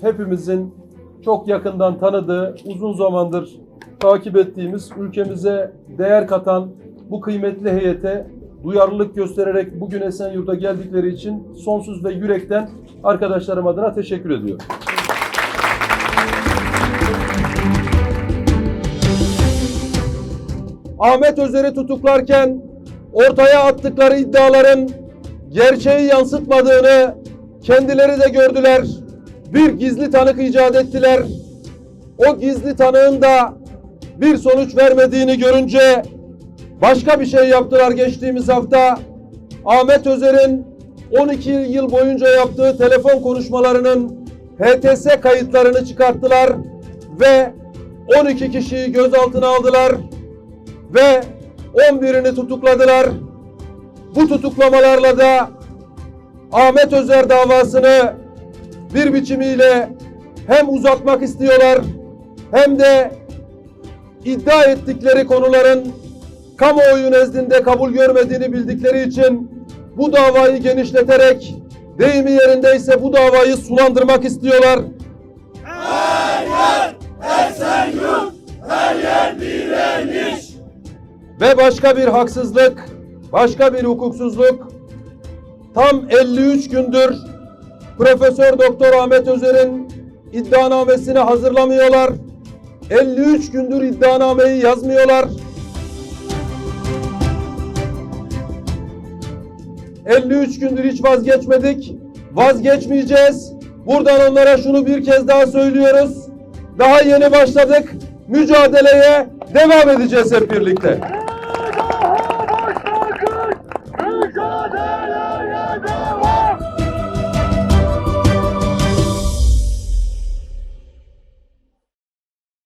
hepimizin çok yakından tanıdığı, uzun zamandır takip ettiğimiz, ülkemize değer katan bu kıymetli heyete duyarlılık göstererek bugün Esenyurt'a geldikleri için sonsuz ve yürekten arkadaşlarım adına teşekkür ediyorum. Ahmet Özer'i tutuklarken ortaya attıkları iddiaların gerçeği yansıtmadığını kendileri de gördüler. Bir gizli tanık icat ettiler. O gizli tanığın da bir sonuç vermediğini görünce başka bir şey yaptılar geçtiğimiz hafta. Ahmet Özer'in 12 yıl boyunca yaptığı telefon konuşmalarının HTS kayıtlarını çıkarttılar ve 12 kişiyi gözaltına aldılar ve 11'ini tutukladılar. Bu tutuklamalarla da Ahmet Özer davasını bir biçimiyle hem uzatmak istiyorlar hem de iddia ettikleri konuların kamuoyu nezdinde kabul görmediğini bildikleri için bu davayı genişleterek deyimi yerindeyse bu davayı sulandırmak istiyorlar. Ve başka bir haksızlık, başka bir hukuksuzluk tam 53 gündür Profesör Doktor Ahmet Özer'in iddianamesini hazırlamıyorlar. 53 gündür iddianameyi yazmıyorlar. 53 gündür hiç vazgeçmedik. Vazgeçmeyeceğiz. Buradan onlara şunu bir kez daha söylüyoruz. Daha yeni başladık. Mücadeleye devam edeceğiz hep birlikte.